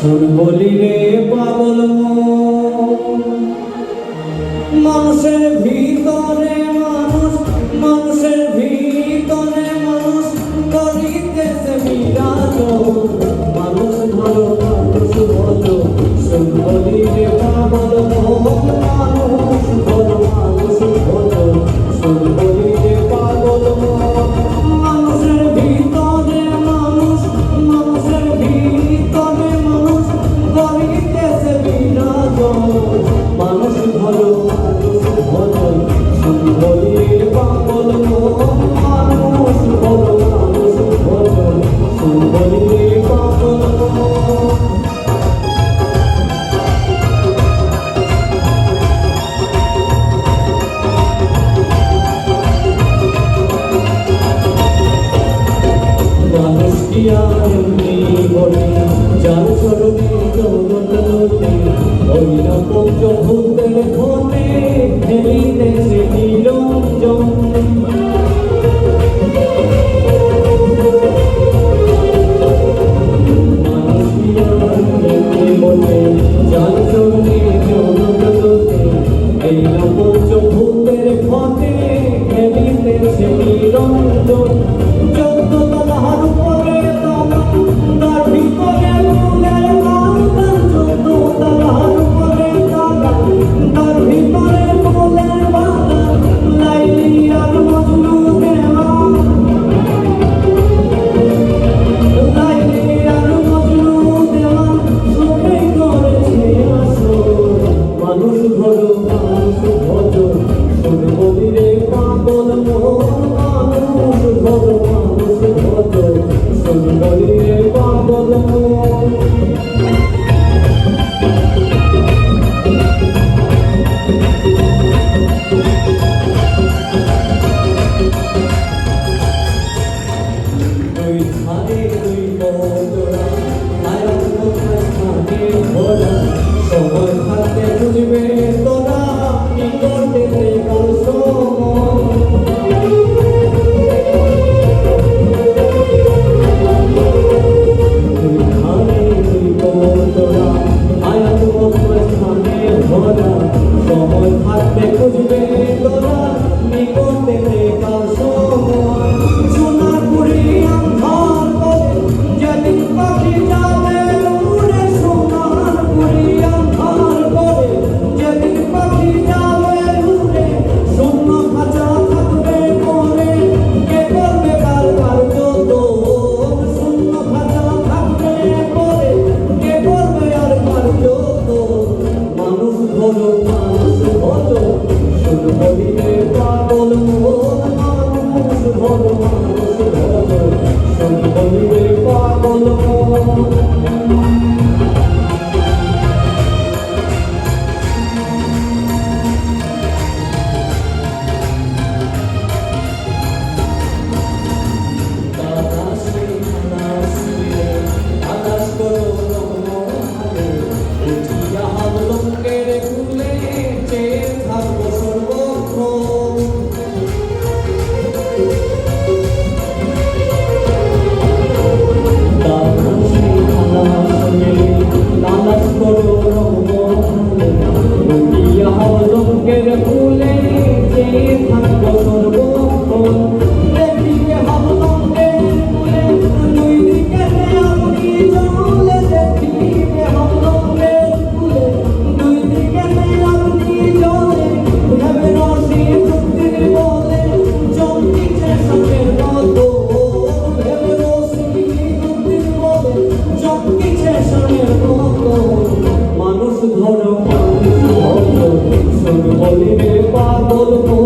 ফুল বলি রে পাগল মানুষের ভিতরে মানুষ, মানুষের ভিতরে মানুষ, করিতেছে বিরাজ। মানুষ ভালো মানুষ ভালো ফুল বলি রে পাগল মানুষ ভজ ভজ Oh. Eu pago todo mundo.